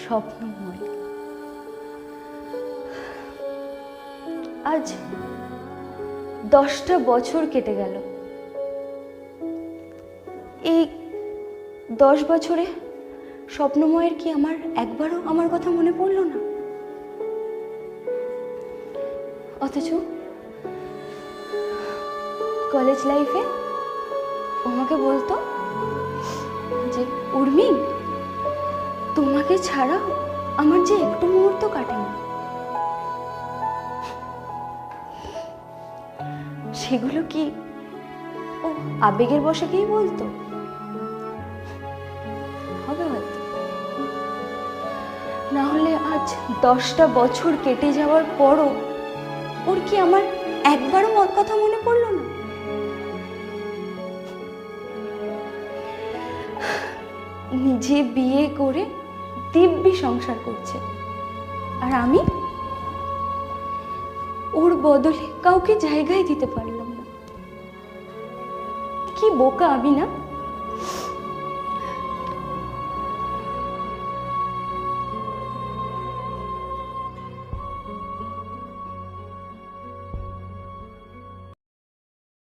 স্বপ্নময় আজ দশটা বছর কেটে গেল। এই দশ বছরে স্বপ্নময়ের কি আমার একবারও আমার কথা মনে পড়ল না? অথচ কলেজ লাইফে আমাকে বলতো যে, উর্মি তোমাকে ছাড়া আমার যে একটু মুহূর্ত কাটে না সেগুলো কি ও আবেগের বসে গিয়ে বলতো? হবে হয়তো। না হলে আজ দশটা বছর কেটে যাওয়ার পরও ওর কি আমার একবারও মত কথা মনে পড়ল না? নিজে বিয়ে করে দিব্যি সংসার করছে। আর আমি? ওর বদলে কাউকে জায়গায় দিতে পারলাম না। কি বোকা আমি না?